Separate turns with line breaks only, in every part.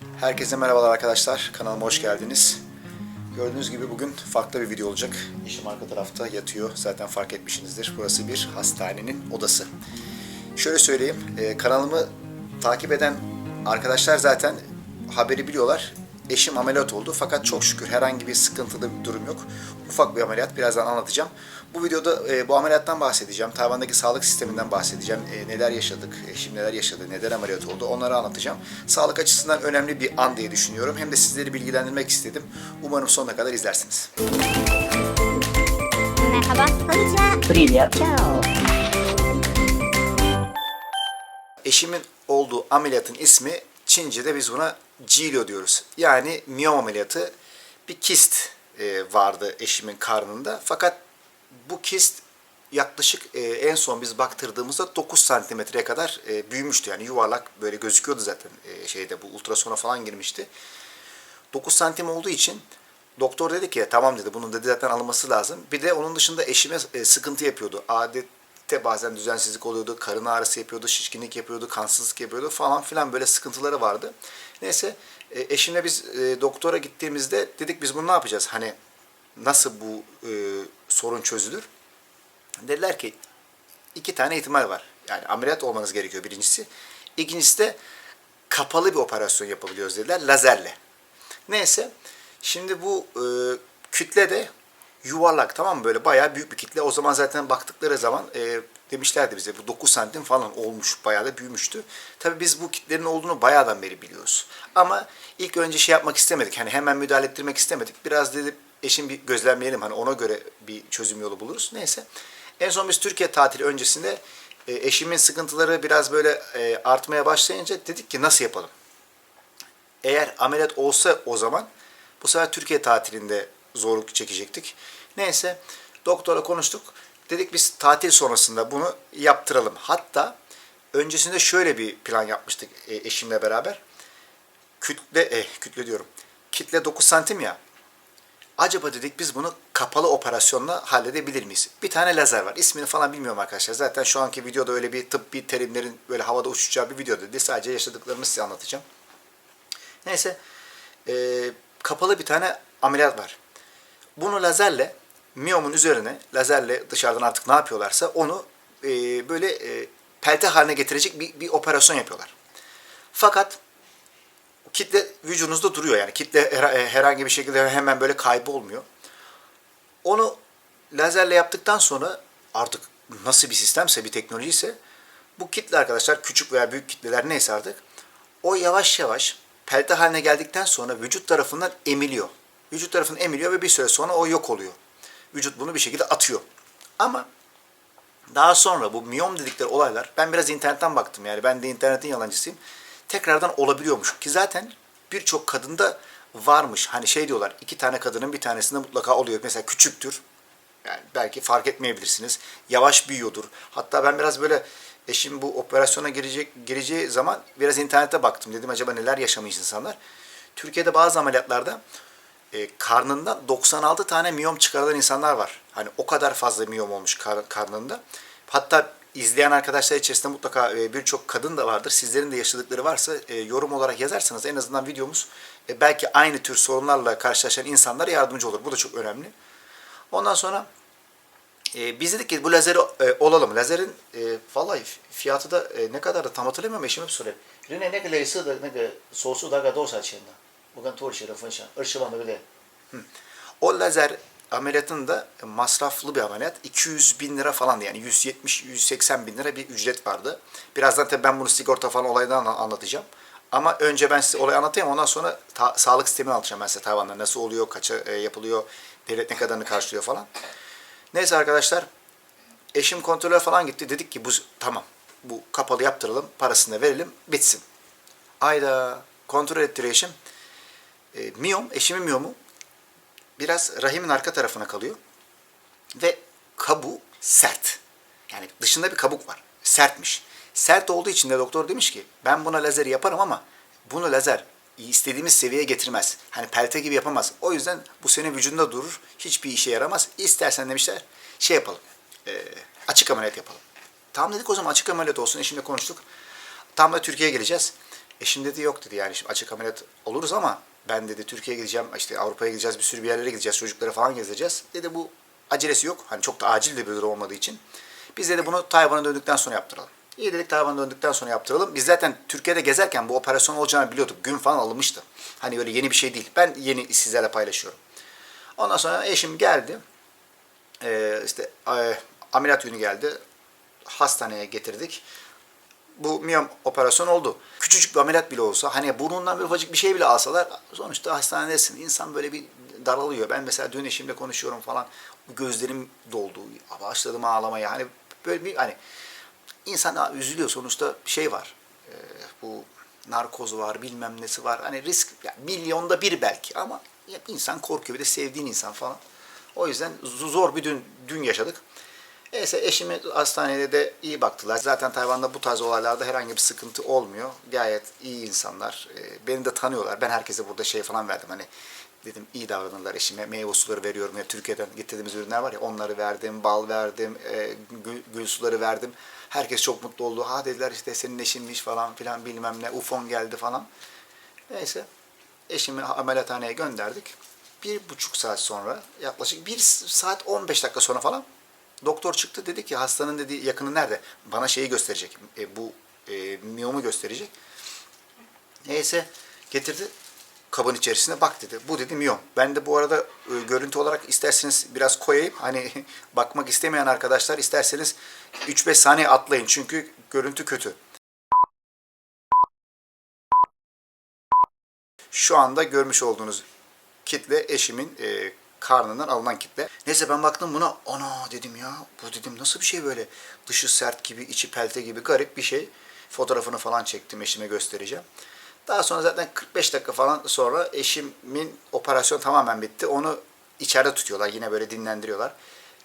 Herkese merhabalar arkadaşlar. Kanalıma hoş geldiniz. Gördüğünüz gibi bugün farklı bir video olacak. Eşim arka tarafta yatıyor. Zaten fark etmişsinizdir. Burası bir hastanenin odası. Şöyle söyleyeyim. e, kanalımı takip eden arkadaşlar zaten haberi biliyorlar. Eşim ameliyat oldu fakat çok şükür herhangi bir sıkıntılı bir durum yok. Ufak bir ameliyat birazdan anlatacağım. Bu videoda e, bu ameliyattan bahsedeceğim. Tayvan'daki sağlık sisteminden bahsedeceğim. E, neler yaşadık, eşim neler yaşadı, neden ameliyat oldu onları anlatacağım. Sağlık açısından önemli bir an diye düşünüyorum. Hem de sizleri bilgilendirmek istedim. Umarım sonuna kadar izlersiniz.
Merhaba. Konnichiwa.
Привет. Ciao.
Eşimin olduğu ameliyatın ismi Çince'de biz buna Jilyo diyoruz. Yani miyom ameliyatı bir kist e, vardı eşimin karnında. Fakat bu kist yaklaşık e, en son biz baktırdığımızda 9 santimetreye kadar e, büyümüştü. Yani yuvarlak böyle gözüküyordu zaten şeyde bu ultrasona falan girmişti. 9 santim olduğu için doktor dedi ki tamam dedi bunun dedi zaten alınması lazım. Bir de onun dışında eşime sıkıntı yapıyordu. Adette bazen düzensizlik oluyordu, karın ağrısı yapıyordu, şişkinlik yapıyordu, kansızlık yapıyordu falan filan böyle sıkıntıları vardı. Neyse e, eşimle biz e, doktora gittiğimizde dedik biz bunu ne yapacağız? Hani nasıl bu e, sorun çözülür? Dediler ki iki tane ihtimal var. Yani ameliyat olmanız gerekiyor birincisi. İkincisi de kapalı bir operasyon yapabiliyoruz dediler lazerle. Neyse şimdi bu e, kütle de yuvarlak tamam mı böyle bayağı büyük bir kitle. O zaman zaten baktıkları zaman e, demişlerdi bize bu 9 santim falan olmuş bayağı da büyümüştü. Tabii biz bu kitlerin olduğunu bayağıdan beri biliyoruz. Ama ilk önce şey yapmak istemedik hani hemen müdahale ettirmek istemedik. Biraz dedim eşim bir gözlemleyelim hani ona göre bir çözüm yolu buluruz. Neyse en son biz Türkiye tatili öncesinde e, eşimin sıkıntıları biraz böyle e, artmaya başlayınca dedik ki nasıl yapalım? Eğer ameliyat olsa o zaman bu sefer Türkiye tatilinde zorluk çekecektik. Neyse doktora konuştuk. Dedik biz tatil sonrasında bunu yaptıralım. Hatta öncesinde şöyle bir plan yapmıştık e, eşimle beraber. Kütle, eh, kütle diyorum. Kitle 9 santim ya. Acaba dedik biz bunu kapalı operasyonla halledebilir miyiz? Bir tane lazer var. İsmini falan bilmiyorum arkadaşlar. Zaten şu anki videoda öyle bir tıbbi terimlerin böyle havada uçuşacağı bir video dedi. Sadece yaşadıklarımı size anlatacağım. Neyse e, kapalı bir tane ameliyat var. Bunu lazerle miyomun üzerine lazerle dışarıdan artık ne yapıyorlarsa onu e, böyle e, pelte haline getirecek bir, bir operasyon yapıyorlar. Fakat kitle vücudunuzda duruyor yani kitle her- e, herhangi bir şekilde hemen böyle kaybolmuyor. Onu lazerle yaptıktan sonra artık nasıl bir sistemse bir teknoloji ise bu kitle arkadaşlar küçük veya büyük kitleler neyse artık o yavaş yavaş pelte haline geldikten sonra vücut tarafından emiliyor. Vücut tarafından emiliyor ve bir süre sonra o yok oluyor. Vücut bunu bir şekilde atıyor. Ama daha sonra bu miyom dedikleri olaylar, ben biraz internetten baktım yani ben de internetin yalancısıyım. Tekrardan olabiliyormuş ki zaten birçok kadında varmış. Hani şey diyorlar iki tane kadının bir tanesinde mutlaka oluyor. Mesela küçüktür. Yani belki fark etmeyebilirsiniz. Yavaş büyüyordur. Hatta ben biraz böyle eşim bu operasyona girecek gireceği zaman biraz internete baktım. Dedim acaba neler yaşamış insanlar. Türkiye'de bazı ameliyatlarda e, karnında 96 tane miyom çıkarılan insanlar var. Hani o kadar fazla miyom olmuş kar, karnında. Hatta izleyen arkadaşlar içerisinde mutlaka e, birçok kadın da vardır. Sizlerin de yaşadıkları varsa e, yorum olarak yazarsanız en azından videomuz e, belki aynı tür sorunlarla karşılaşan insanlara yardımcı olur. Bu da çok önemli. Ondan sonra e, biz dedik ki bu lazeri e, olalım. Lazerin e, vallahi fiyatı da e, ne kadar da tam hatırlamıyorum.
Eşim hep soruyor. Rene ne kadar ısı da ne kadar sosu da kadar olsa açığında. Organ torşi rafınşa. Irşıvan böyle.
O lazer ameliyatın da masraflı bir ameliyat. 200 bin lira falan yani 170-180 bin lira bir ücret vardı. Birazdan tabii ben bunu sigorta falan olaydan anlatacağım. Ama önce ben size olayı anlatayım ondan sonra ta- sağlık sistemini anlatacağım ben size Tayvan'da. Nasıl oluyor, kaça e, yapılıyor, devlet ne kadarını karşılıyor falan. Neyse arkadaşlar eşim kontrole falan gitti. Dedik ki bu tamam bu kapalı yaptıralım parasını da verelim bitsin. Ayda kontrol ettiriyor eşim. E, miyom, eşimin miyomu biraz rahimin arka tarafına kalıyor. Ve kabuğu sert. Yani dışında bir kabuk var. Sertmiş. Sert olduğu için de doktor demiş ki ben buna lazeri yaparım ama bunu lazer istediğimiz seviyeye getirmez. Hani pelte gibi yapamaz. O yüzden bu senin vücudunda durur. Hiçbir işe yaramaz. İstersen demişler şey yapalım. e, açık ameliyat yapalım. Tamam dedik o zaman açık ameliyat olsun. Eşimle konuştuk. Tam da Türkiye'ye geleceğiz. Eşim dedi yok dedi yani açık ameliyat oluruz ama ben dedi Türkiye'ye gideceğim işte Avrupa'ya gideceğiz bir sürü bir yerlere gideceğiz çocukları falan gezeceğiz. Dedi bu acelesi yok hani çok da acil de bir durum olmadığı için. Biz dedi bunu Tayvan'a döndükten sonra yaptıralım. İyi dedik Tayvan'a döndükten sonra yaptıralım. Biz zaten Türkiye'de gezerken bu operasyon olacağını biliyorduk. Gün falan alınmıştı. Hani öyle yeni bir şey değil. Ben yeni sizlerle paylaşıyorum. Ondan sonra eşim geldi. Ee, işte e, ameliyat günü geldi. Hastaneye getirdik. Bu miyom operasyon oldu. Küçücük bir ameliyat bile olsa hani burnundan bir ufacık bir şey bile alsalar sonuçta hastanedesin. İnsan böyle bir daralıyor. Ben mesela dün eşimle konuşuyorum falan. Gözlerim doldu. Başladım ağlamaya. Hani böyle bir hani insan üzülüyor sonuçta şey var. Ee, bu narkoz var, bilmem nesi var. Hani risk yani milyonda bir belki ama insan korkuyor. Bir de sevdiğin insan falan. O yüzden zor bir dün, dün yaşadık. Neyse eşimi hastanede de iyi baktılar. Zaten Tayvan'da bu tarz olaylarda herhangi bir sıkıntı olmuyor. Gayet iyi insanlar. Ee, Beni de tanıyorlar. Ben herkese burada şey falan verdim. Hani dedim iyi davranırlar eşime. Meyve suları veriyorum. Ya Türkiye'den getirdiğimiz ürünler var ya onları verdim. Bal verdim. E, gül, gül suları verdim. Herkes çok mutlu oldu. Ha dediler işte senin eşinmiş falan filan bilmem ne. Ufon geldi falan. Neyse eşimi ameliyathaneye gönderdik. Bir buçuk saat sonra yaklaşık bir saat 15 dakika sonra falan doktor çıktı dedi ki hastanın dedi yakını nerede? Bana şeyi gösterecek. E, bu e, miyomu gösterecek. Neyse getirdi kabın içerisine bak dedi. Bu dedi miyom. Ben de bu arada e, görüntü olarak isterseniz biraz koyayım. Hani bakmak istemeyen arkadaşlar isterseniz 3-5 saniye atlayın. Çünkü görüntü kötü. Şu anda görmüş olduğunuz kitle eşimin e, karnından alınan kitle. Neyse ben baktım buna ana dedim ya bu dedim nasıl bir şey böyle dışı sert gibi içi pelte gibi garip bir şey. Fotoğrafını falan çektim eşime göstereceğim. Daha sonra zaten 45 dakika falan sonra eşimin operasyon tamamen bitti. Onu içeride tutuyorlar yine böyle dinlendiriyorlar.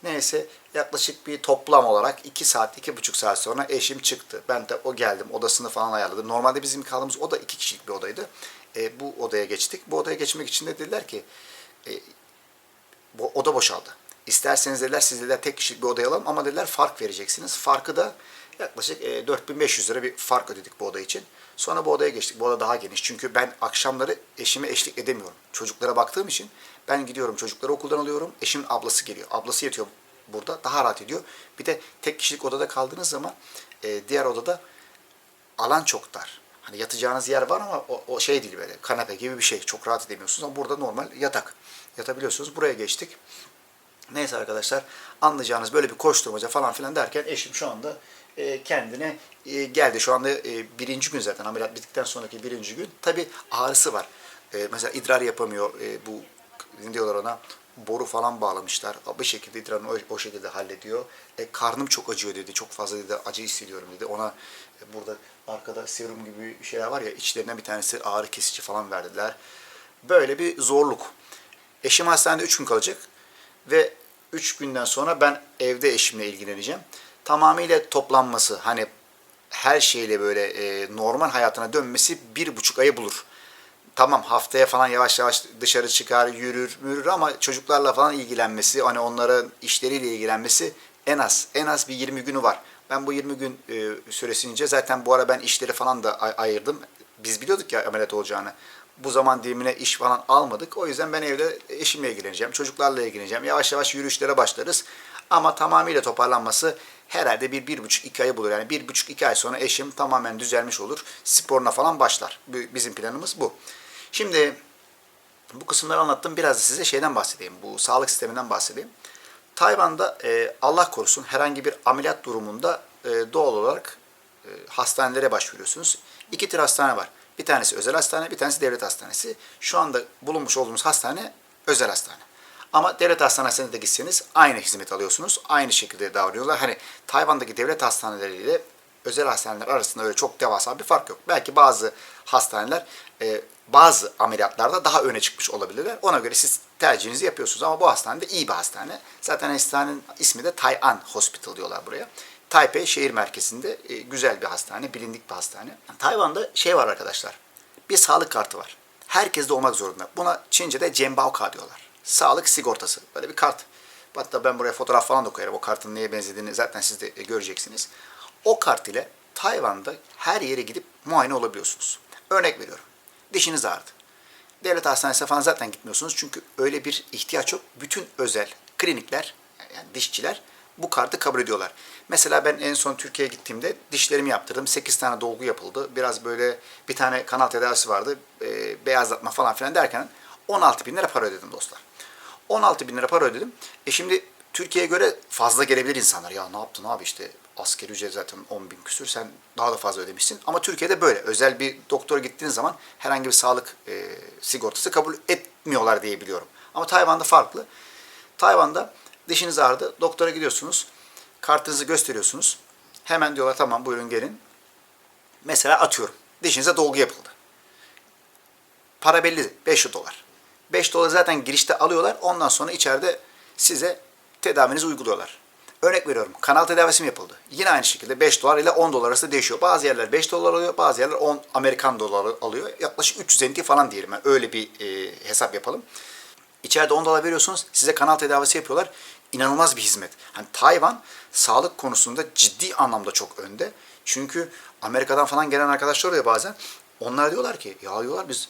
Neyse yaklaşık bir toplam olarak 2 saat, 2,5 saat sonra eşim çıktı. Ben de o geldim odasını falan ayarladım. Normalde bizim kaldığımız oda 2 kişilik bir odaydı. E, bu odaya geçtik. Bu odaya geçmek için de dediler ki e, oda boşaldı. İsterseniz dediler siz dediler tek kişilik bir odaya alalım ama dediler fark vereceksiniz. Farkı da yaklaşık e, 4500 lira bir fark ödedik bu oda için. Sonra bu odaya geçtik. Bu oda daha geniş. Çünkü ben akşamları eşime eşlik edemiyorum. Çocuklara baktığım için ben gidiyorum çocukları okuldan alıyorum. Eşimin ablası geliyor. Ablası yatıyor burada. Daha rahat ediyor. Bir de tek kişilik odada kaldığınız zaman e, diğer odada alan çok dar. Hani yatacağınız yer var ama o, o şey değil böyle kanepe gibi bir şey. Çok rahat edemiyorsunuz ama burada normal yatak. Yatabiliyorsunuz. Buraya geçtik. Neyse arkadaşlar anlayacağınız böyle bir koşturmaca falan filan derken eşim şu anda e, kendine e, geldi. Şu anda e, birinci gün zaten ameliyat bittikten sonraki birinci gün. Tabi ağrısı var. E, mesela idrar yapamıyor. E, bu diyorlar ona boru falan bağlamışlar. Bir şekilde idrarını o, o şekilde hallediyor. E, karnım çok acıyor dedi. Çok fazla dedi acı hissediyorum dedi. Ona e, burada arkada serum gibi şeyler var ya içlerinden bir tanesi ağrı kesici falan verdiler. Böyle bir zorluk. Eşim hastanede 3 gün kalacak ve 3 günden sonra ben evde eşimle ilgileneceğim. Tamamıyla toplanması hani her şeyle böyle e, normal hayatına dönmesi bir buçuk ayı bulur. Tamam haftaya falan yavaş yavaş dışarı çıkar, yürür, mürür ama çocuklarla falan ilgilenmesi, hani onların işleriyle ilgilenmesi en az, en az bir 20 günü var. Ben bu 20 gün e, süresince zaten bu ara ben işleri falan da ay- ayırdım. Biz biliyorduk ya ameliyat olacağını. Bu zaman dilimine iş falan almadık. O yüzden ben evde eşimle ilgileneceğim, çocuklarla ilgileneceğim. Yavaş yavaş yürüyüşlere başlarız. Ama tamamıyla toparlanması herhalde bir, bir buçuk, iki ayı bulur. Yani bir buçuk, iki ay sonra eşim tamamen düzelmiş olur. Sporuna falan başlar. Bizim planımız bu. Şimdi bu kısımları anlattım. Biraz da size şeyden bahsedeyim. Bu sağlık sisteminden bahsedeyim. Tayvan'da e, Allah korusun herhangi bir ameliyat durumunda e, doğal olarak e, hastanelere başvuruyorsunuz. İki tür hastane var. Bir tanesi özel hastane, bir tanesi devlet hastanesi. Şu anda bulunmuş olduğumuz hastane özel hastane. Ama devlet hastanesine de gitseniz aynı hizmet alıyorsunuz. Aynı şekilde davranıyorlar. Hani Tayvan'daki devlet hastaneleriyle özel hastaneler arasında öyle çok devasa bir fark yok. Belki bazı hastaneler e, bazı ameliyatlarda daha öne çıkmış olabilirler. Ona göre siz tercihinizi yapıyorsunuz ama bu hastane de iyi bir hastane. Zaten hastanenin ismi de Tai'an Hospital diyorlar buraya. Taipei şehir merkezinde e, güzel bir hastane, bilindik bir hastane. Tayvan'da şey var arkadaşlar. Bir sağlık kartı var. Herkes de olmak zorunda. Buna Çince'de Cembao diyorlar. Sağlık sigortası. Böyle bir kart. Hatta ben buraya fotoğraf falan da koyarım. O kartın neye benzediğini zaten siz de e, göreceksiniz. O kart ile Tayvan'da her yere gidip muayene olabiliyorsunuz. Örnek veriyorum. Dişiniz ağrıdı. Devlet hastanesine falan zaten gitmiyorsunuz çünkü öyle bir ihtiyaç yok. Bütün özel klinikler, yani dişçiler bu kartı kabul ediyorlar. Mesela ben en son Türkiye'ye gittiğimde dişlerimi yaptırdım. 8 tane dolgu yapıldı. Biraz böyle bir tane kanal tedavisi vardı. e, beyazlatma falan filan derken 16 bin lira para ödedim dostlar. 16 bin lira para ödedim. E şimdi Türkiye'ye göre fazla gelebilir insanlar. Ya ne yaptın abi işte askeri ücret zaten 10 bin küsür sen daha da fazla ödemişsin. Ama Türkiye'de böyle. Özel bir doktora gittiğiniz zaman herhangi bir sağlık e, sigortası kabul etmiyorlar diye biliyorum. Ama Tayvan'da farklı. Tayvan'da dişiniz ağrıdı. Doktora gidiyorsunuz. Kartınızı gösteriyorsunuz. Hemen diyorlar tamam buyurun gelin. Mesela atıyorum. Dişinize dolgu yapıldı. Para belli 5 dolar. 5 dolar zaten girişte alıyorlar. Ondan sonra içeride size tedavinizi uyguluyorlar. Örnek veriyorum. Kanal tedavisi mi yapıldı? Yine aynı şekilde 5 dolar ile 10 dolar arası değişiyor. Bazı yerler 5 dolar alıyor, bazı yerler 10 Amerikan doları alıyor. Yaklaşık 300 NT falan diyelim. Yani öyle bir e, hesap yapalım. İçeride 10 dolar veriyorsunuz. Size kanal tedavisi yapıyorlar. İnanılmaz bir hizmet. Hani Tayvan sağlık konusunda ciddi anlamda çok önde. Çünkü Amerika'dan falan gelen arkadaşlar oluyor bazen. Onlar diyorlar ki ya diyorlar biz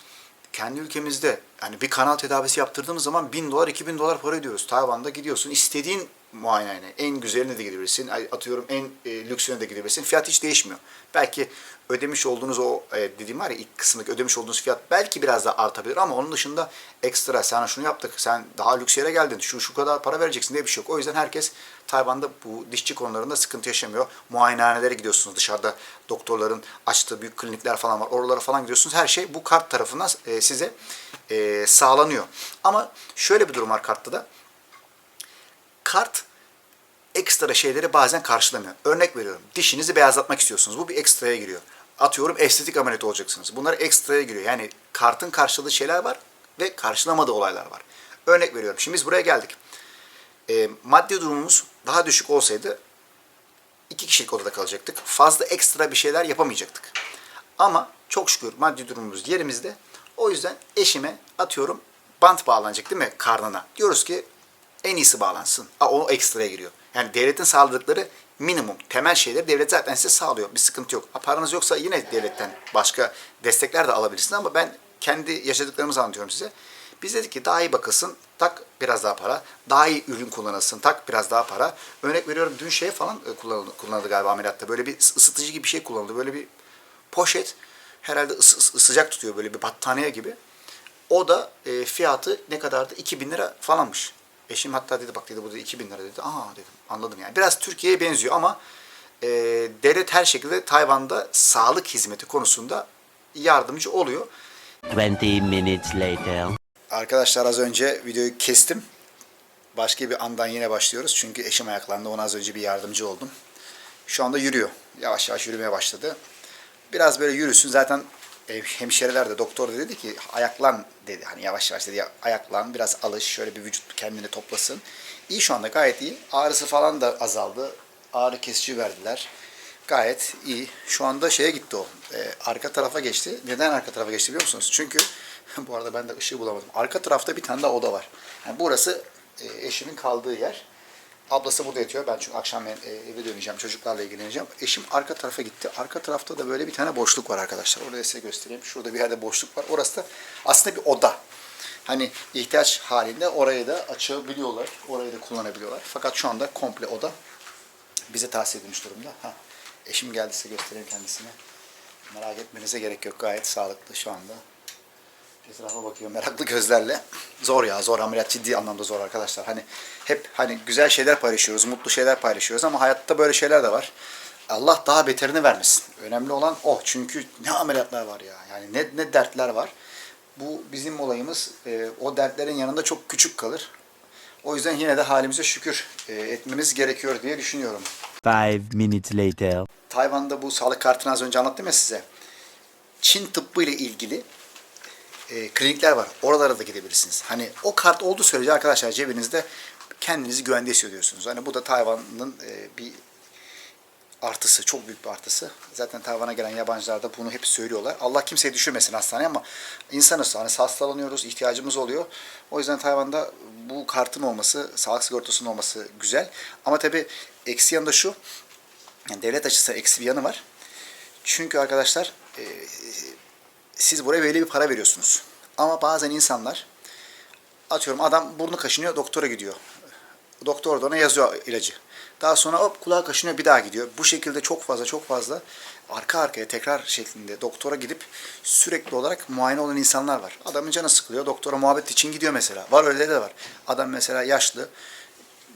kendi ülkemizde yani bir kanal tedavisi yaptırdığımız zaman 1000 dolar 2000 dolar para ödüyoruz. Tayvan'da gidiyorsun istediğin muayenehane en güzeline de gidebilirsin. Atıyorum en e, lüksüne de gidebilirsin. Fiyat hiç değişmiyor. Belki ödemiş olduğunuz o e, dediğim var ya ilk kısımdaki ödemiş olduğunuz fiyat belki biraz daha artabilir ama onun dışında ekstra sana şunu yaptık sen daha lüks yere geldin şu şu kadar para vereceksin diye bir şey yok. O yüzden herkes Tayvan'da bu dişçi konularında sıkıntı yaşamıyor. Muayenehanelere gidiyorsunuz dışarıda doktorların açtığı büyük klinikler falan var. Oralara falan gidiyorsunuz. Her şey bu kart tarafından e, size e, sağlanıyor. Ama şöyle bir durum var kartta da. Kart ekstra şeyleri bazen karşılamıyor. Örnek veriyorum. Dişinizi beyazlatmak istiyorsunuz. Bu bir ekstraya giriyor. Atıyorum estetik ameliyat olacaksınız. Bunlar ekstraya giriyor. Yani kartın karşıladığı şeyler var ve karşılamadığı olaylar var. Örnek veriyorum. Şimdi biz buraya geldik. E, maddi durumumuz daha düşük olsaydı iki kişilik odada kalacaktık. Fazla ekstra bir şeyler yapamayacaktık. Ama çok şükür maddi durumumuz yerimizde. O yüzden eşime atıyorum bant bağlanacak değil mi karnına? Diyoruz ki en iyisi bağlansın. Aa, o ekstraya giriyor. Yani devletin sağladıkları minimum temel şeyleri devlet zaten size sağlıyor. Bir sıkıntı yok. Ha, paranız yoksa yine devletten başka destekler de alabilirsiniz ama ben kendi yaşadıklarımızı anlatıyorum size. Biz dedik ki daha iyi bakılsın, tak biraz daha para. Daha iyi ürün kullanılsın, tak biraz daha para. Örnek veriyorum dün şey falan e, kullanıldı, kullanıldı galiba ameliyatta. Böyle bir ısıtıcı gibi bir şey kullanıldı. Böyle bir poşet herhalde ısı- sıcak tutuyor böyle bir battaniye gibi. O da e, fiyatı ne kadardı? 2000 lira falanmış. Eşim hatta dedi bak dedi bu da 2000 lira dedi. Aa dedim anladım yani. Biraz Türkiye'ye benziyor ama e, devlet her şekilde Tayvan'da sağlık hizmeti konusunda yardımcı oluyor.
20 minutes later.
Arkadaşlar az önce videoyu kestim. Başka bir andan yine başlıyoruz. Çünkü eşim ayaklandı. Ona az önce bir yardımcı oldum. Şu anda yürüyor. Yavaş yavaş yürümeye başladı. Biraz böyle yürüsün. Zaten hemşireler de doktor da dedi ki ayaklan dedi. Hani yavaş yavaş dedi ya, ayaklan biraz alış. Şöyle bir vücut kendini toplasın. İyi şu anda gayet iyi. Ağrısı falan da azaldı. Ağrı kesici verdiler. Gayet iyi. Şu anda şeye gitti o. e, arka tarafa geçti. Neden arka tarafa geçti biliyor musunuz? Çünkü bu arada ben de ışığı bulamadım. Arka tarafta bir tane daha oda var. Yani burası e, eşimin kaldığı yer. Ablası burada yatıyor. Ben çünkü akşam e, eve döneceğim. Çocuklarla ilgileneceğim. Eşim arka tarafa gitti. Arka tarafta da böyle bir tane boşluk var arkadaşlar. Orada size göstereyim. Şurada bir yerde boşluk var. Orası da aslında bir oda. Hani ihtiyaç halinde orayı da açabiliyorlar. Orayı da kullanabiliyorlar. Fakat şu anda komple oda bize tahsis edilmiş durumda. Ha, eşim geldi size göstereyim kendisine. Merak etmenize gerek yok. Gayet sağlıklı şu anda. Etrafa bakıyor meraklı gözlerle. Zor ya zor ameliyat ciddi anlamda zor arkadaşlar. Hani hep hani güzel şeyler paylaşıyoruz, mutlu şeyler paylaşıyoruz ama hayatta böyle şeyler de var. Allah daha beterini vermesin. Önemli olan o. Çünkü ne ameliyatlar var ya. Yani ne, ne dertler var. Bu bizim olayımız e, o dertlerin yanında çok küçük kalır. O yüzden yine de halimize şükür e, etmemiz gerekiyor diye düşünüyorum.
5 minutes later.
Tayvan'da bu sağlık kartını az önce anlattım ya size. Çin tıbbı ile ilgili e, klinikler var. Oralara da gidebilirsiniz. Hani o kart olduğu sürece arkadaşlar cebinizde kendinizi güvende hissediyorsunuz. Hani bu da Tayvan'ın e, bir artısı, çok büyük bir artısı. Zaten Tayvan'a gelen yabancılar da bunu hep söylüyorlar. Allah kimseyi düşürmesin hastaneye ama insanız. Hani hastalanıyoruz, ihtiyacımız oluyor. O yüzden Tayvan'da bu kartın olması, sağlık sigortasının olması güzel. Ama tabii eksi yanı da şu. Yani devlet açısı eksi bir yanı var. Çünkü arkadaşlar e, siz buraya belli bir para veriyorsunuz. Ama bazen insanlar atıyorum adam burnu kaşınıyor doktora gidiyor. Doktor da ona yazıyor ilacı. Daha sonra hop kulağı kaşınıyor bir daha gidiyor. Bu şekilde çok fazla çok fazla arka arkaya tekrar şeklinde doktora gidip sürekli olarak muayene olan insanlar var. Adamın canı sıkılıyor. Doktora muhabbet için gidiyor mesela. Var öyleleri de var. Adam mesela yaşlı.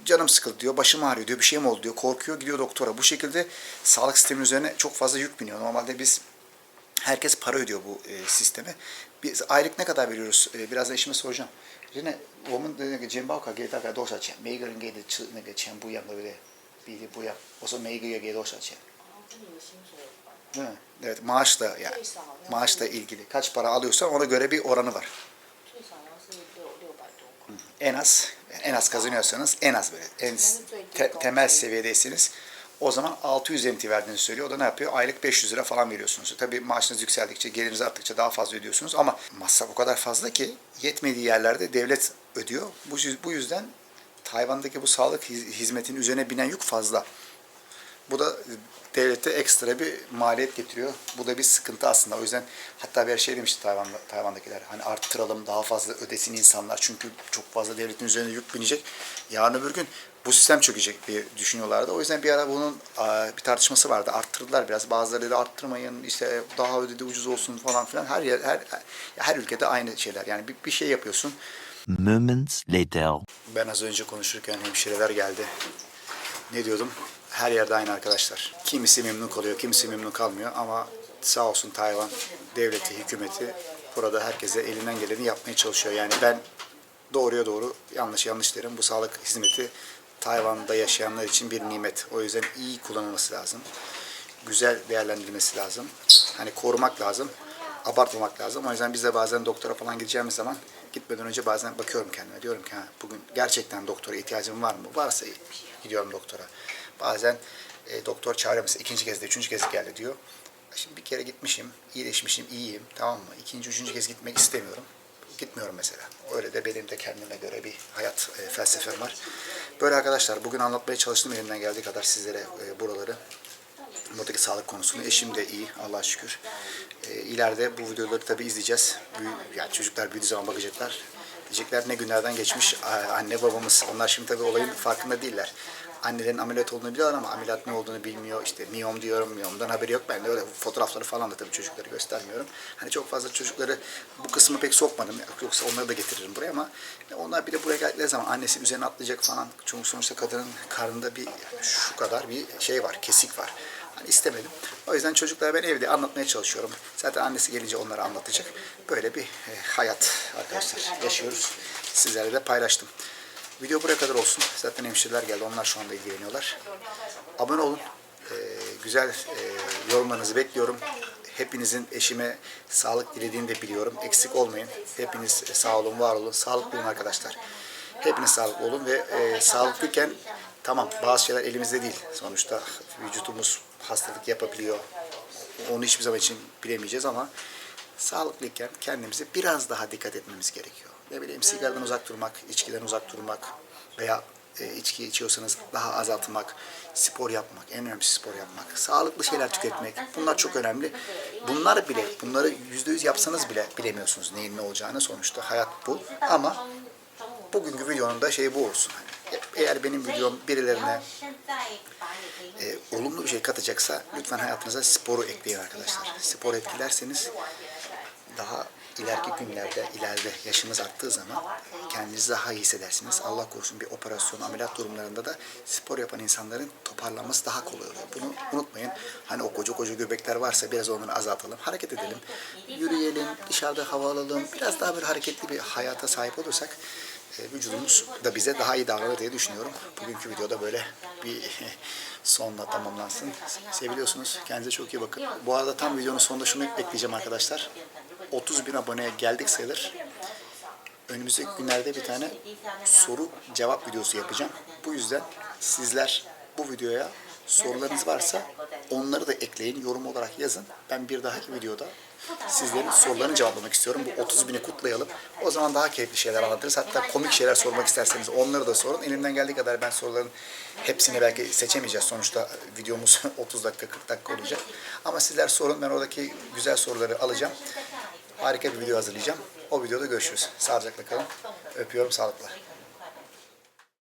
Canım sıkıldı diyor, başım ağrıyor diyor, bir şey mi oldu diyor, korkuyor, gidiyor doktora. Bu şekilde sağlık sistemi üzerine çok fazla yük biniyor. Normalde biz Herkes para ödüyor bu e, sisteme. Biz aylık ne kadar veriyoruz? E, birazdan eşime soracağım. Yine onun dediğine göre cebim balka geri takar dosa çiğ. Meygerin geri çıkına geçen bu yan böyle bir bu
yan. O zaman meygeye geri dosa çiğ.
Değil mi? Evet
maaş da yani
maaşla ilgili kaç para alıyorsan ona göre bir oranı var. En az en az kazanıyorsanız en az böyle en te, temel seviyedeysiniz o zaman 600 MT verdiğini söylüyor. O da ne yapıyor? Aylık 500 lira falan veriyorsunuz. Tabii maaşınız yükseldikçe, geliriniz arttıkça daha fazla ödüyorsunuz. Ama masraf o kadar fazla ki yetmediği yerlerde devlet ödüyor. Bu, bu yüzden Tayvan'daki bu sağlık hiz- hizmetinin üzerine binen yük fazla. Bu da devlete ekstra bir maliyet getiriyor. Bu da bir sıkıntı aslında. O yüzden hatta bir şey demişti Tayvan'da, Tayvan'dakiler. Hani arttıralım daha fazla ödesin insanlar. Çünkü çok fazla devletin üzerine yük binecek. Yarın öbür gün bu sistem çökecek diye düşünüyorlardı. O yüzden bir ara bunun bir tartışması vardı. Arttırdılar biraz. Bazıları dedi arttırmayın işte daha ödedi ucuz olsun falan filan. Her yer her her ülkede aynı şeyler. Yani bir, bir şey yapıyorsun.
Moments later.
Ben az önce konuşurken hemşireler geldi. Ne diyordum? Her yerde aynı arkadaşlar. Kimisi memnun kalıyor, kimisi memnun kalmıyor ama sağ olsun Tayvan devleti, hükümeti burada herkese elinden geleni yapmaya çalışıyor. Yani ben doğruya doğru, yanlış yanlış derim. Bu sağlık hizmeti Tayvan'da yaşayanlar için bir nimet. O yüzden iyi kullanılması lazım. Güzel değerlendirilmesi lazım. Hani korumak lazım. Abartmamak lazım. O yüzden biz de bazen doktora falan gideceğimiz zaman gitmeden önce bazen bakıyorum kendime. Diyorum ki ha, bugün gerçekten doktora ihtiyacım var mı? Varsa gidiyorum doktora. Bazen e, doktor çağırıyor mesela ikinci kez de üçüncü kez geldi diyor. Şimdi bir kere gitmişim, iyileşmişim, iyiyim tamam mı? İkinci, üçüncü kez gitmek istemiyorum. Gitmiyorum mesela. Öyle de benim de kendime göre bir hayat e, felsefem var. Böyle arkadaşlar bugün anlatmaya çalıştım elimden geldiği kadar sizlere e, buraları. Buradaki sağlık konusunu. Eşim de iyi Allah'a şükür. E, ileride bu videoları tabii izleyeceğiz. Büyü, yani çocuklar büyüdüğü zaman bakacaklar. Diyecekler ne günlerden geçmiş anne babamız. Onlar şimdi tabii olayın farkında değiller. Annelerin ameliyat olduğunu biliyorlar ama ameliyat ne olduğunu bilmiyor. İşte miyom diyorum, miyomdan haberi yok. Ben de öyle fotoğrafları falan da tabii çocukları göstermiyorum. Hani çok fazla çocukları bu kısmı pek sokmadım. Yoksa onları da getiririm buraya ama onlar bir de buraya geldikleri zaman annesi üzerine atlayacak falan. Çünkü sonuçta kadının karnında bir şu kadar bir şey var, kesik var. Hani istemedim. O yüzden çocuklara ben evde anlatmaya çalışıyorum. Zaten annesi gelince onlara anlatacak. Böyle bir e, hayat arkadaşlar yaşıyoruz. Sizlerle de paylaştım. Video buraya kadar olsun. Zaten hemşireler geldi. Onlar şu anda ilgileniyorlar. Abone olun. E, güzel e, yorumlarınızı bekliyorum. Hepinizin eşime sağlık dilediğini de biliyorum. Eksik olmayın. Hepiniz sağ olun, var olun. Sağlıklı olun arkadaşlar. Hepiniz sağlıklı olun ve e, sağlıklıyken tamam bazı şeyler elimizde değil. Sonuçta vücutumuz hastalık yapabiliyor. Onu hiçbir zaman için bilemeyeceğiz ama sağlıklıyken kendimize biraz daha dikkat etmemiz gerekiyor. Ne bileyim sigaradan uzak durmak, içkiden uzak durmak veya e, içki içiyorsanız daha azaltmak, spor yapmak, en önemlisi spor yapmak, sağlıklı şeyler tüketmek. Bunlar çok önemli. Bunlar bile, bunları yüzde yüz yapsanız bile bilemiyorsunuz neyin ne olacağını. Sonuçta hayat bu. Ama bugünkü videonun da şeyi bu olsun. Hani eğer benim videom birilerine e, olumlu bir şey katacaksa lütfen hayatınıza sporu ekleyin arkadaşlar. Spor etkilerseniz daha ileriki günlerde, ileride yaşınız arttığı zaman kendinizi daha iyi hissedersiniz. Allah korusun bir operasyon, ameliyat durumlarında da spor yapan insanların toparlanması daha kolay oluyor. Bunu unutmayın. Hani o koca koca göbekler varsa biraz onları azaltalım. Hareket edelim. Yürüyelim, dışarıda hava alalım. Biraz daha böyle hareketli bir hayata sahip olursak e, vücudumuz da bize daha iyi davranır diye düşünüyorum. Bugünkü videoda böyle bir sonla tamamlansın. Seviliyorsunuz. Kendinize çok iyi bakın. Bu arada tam videonun sonunda şunu ekleyeceğim arkadaşlar. 30 bin aboneye geldik sayılır. Önümüzdeki günlerde bir tane soru cevap videosu yapacağım. Bu yüzden sizler bu videoya sorularınız varsa onları da ekleyin. Yorum olarak yazın. Ben bir dahaki videoda sizlerin sorularını cevaplamak istiyorum. Bu 30 bini kutlayalım. O zaman daha keyifli şeyler anlatırız. Hatta komik şeyler sormak isterseniz onları da sorun. Elimden geldiği kadar ben soruların hepsini belki seçemeyeceğiz. Sonuçta videomuz 30 dakika 40 dakika olacak. Ama sizler sorun. Ben oradaki güzel soruları alacağım. Harika bir video hazırlayacağım. O videoda görüşürüz. Sağlıcakla kalın. Öpüyorum sağlıkla.